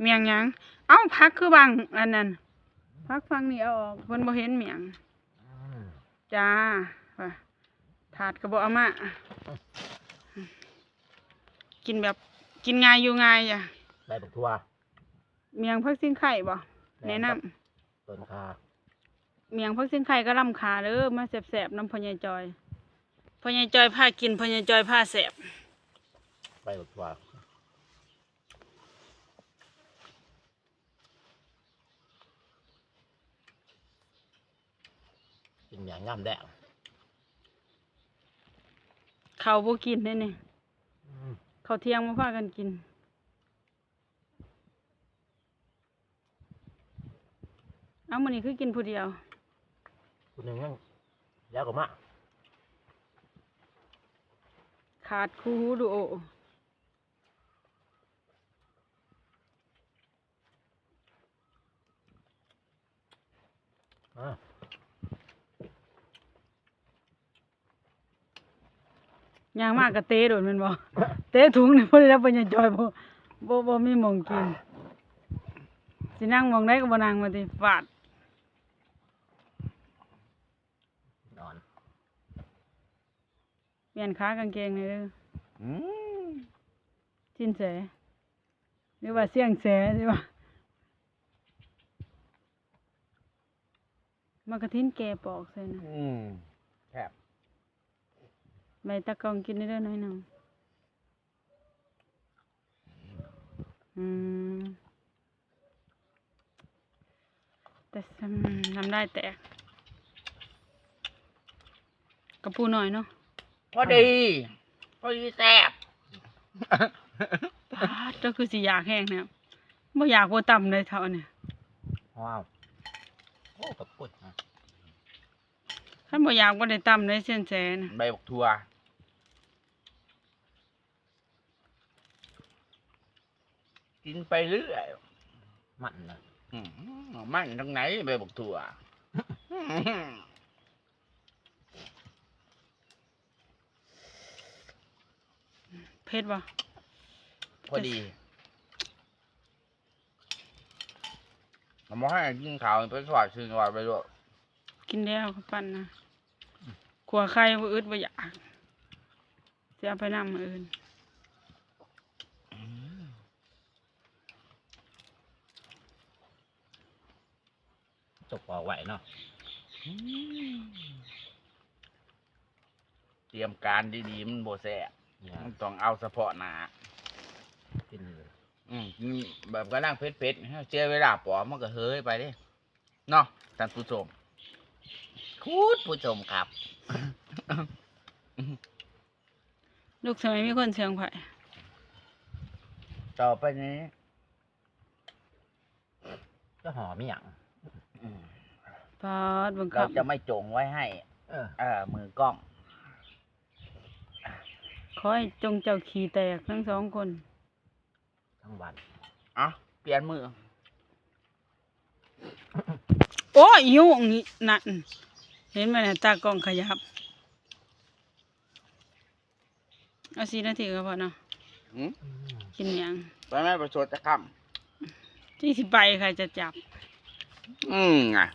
เมียงหยัง เอ้าพักคือบางอันนั้นพักฟังนี่เอาออกเพิ่นบ่เห็นเมียงจ้าว่าถาดก็บ่เอามากินแบบกินง่ายอยู่ง่ายจ้ะใบบักทั่วเมียงพักซิ่งไข่บ่แนะนำต้นคาเมียงพักซิ่งไข่ก็ลำคาเด้อมาแซ่บๆน้ำพ่อใหญ่จอยพ่อใหญ่จอยพากินพ่อใหญ่จอยพาแซ่บใบบักทั่ว กินอย่างงามแดงข้าวบ่กินได้นี่อืมข้าวเที่ยงมาพากันกิน เอามื้อนี้คือกินผู้เดียวคุณหนึ่งยังแล้วก็มาขาดคู่หูดูโออ่า ย่างมากก็เตะโดนแมันบ่เตะถุงนี่เพิ่นได้รับปัญญาจอยบ่บ่บ่มีหม่องกินสินั่งหม่องใดก็บ่นั่งว่าติฟาดนอนเปลี่ยนขากางเกงเลยเด้ออืมสิ้นแสหรือว่าเสียงแสสิว่ามากระทินแก่ปอกใส่นะอืมแคบ ใบตะกองกินได้เด้อน้อยหนึงอืมแต่สำน้ำได้แตกกระปูหน่อยเนาะพอดี พอดีแซ่บปาดเจ้าคือสิอยากแห้งเนี่ยบ่อยากบ่ต่ำเลยเท่าเนี่ยว้าวโอ้กับปุดนะ คันบ่อยากบ่ได้ต่ำเลยเส้นแสนะใบบักทั่วกินไปเรื่อยมันนะอืมมันทั้งไหนไปบอกถั่วเผ็ดบ่พอดีผมบอกให้กินข้าวไปสวัสดิ์ชื่นวัดไปด้วย กินแล้วก็ปั่นนะขัวไข่บ่อึดบ่อยากสิเอาไปนำมื้ออื่นจกออกไหวเนาะเตรียมการดีๆมันโบแซ่บเนี่ยมันต้องเอาเฉพาะหนากินเลยอืมกินแบบกระนั่งเผ็ดๆเจอเวลาปอมมันก็เฮ้ยไปเดิเนาะท่านผู้ชม คุณผู้ชมครับ ลูกสมัยมีคนเสียงไผต่อไปนี้ ก็หอมอหย่างอืมปาดเบิ่งเราคับจะไม่จงไว้ให้เออเออมือกล้อง ขอให้จงเจ้าขี้แตกทั้งสองคน ทั้งวันอะ เปลี่ยนมือ โอ้ยยุ่งนี่นั่น เห็นไหมน่ะตากล้องขยับ เอา4นาทีก็พอเนาะอืมกินหยังไปแม่ประชดจะคที่สิไปใครจะจับำอืมอะ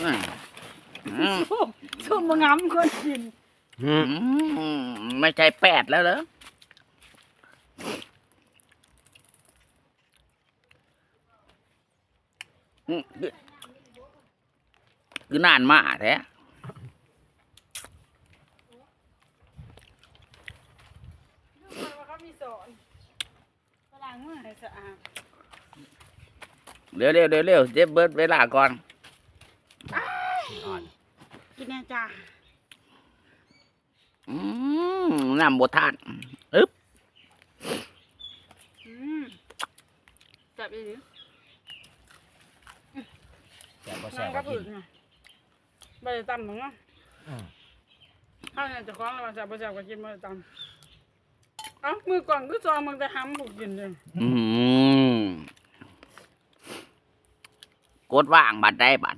อืมอืมส้มส้มบ่งำคนกินอืมไม่ใช่แปดแล้วเหรออืม คือคือนานมาแท้เขามีสอนล้างมือให้สะอาดเร็วเร็วเร็วเร็วเจ็บเบิดเวลาก่อนอ่อนกินแน่จ้าอืมน้ำบทานอึ๊บอืมจับอีหรือแซ่บบ่นั่แซ่บงก็กับกิอึน กน่ะบ่ได้ตำหรอกเนาะอืมข้าวเนี่ยเจะคล้าของแล้วว่าจับบ่จับก็กินบ่ได้ตำเอ้ามือก่อนก็จองมึงแต่ห้ำผูกกินเลยอืมกดว่างบัดได้บัด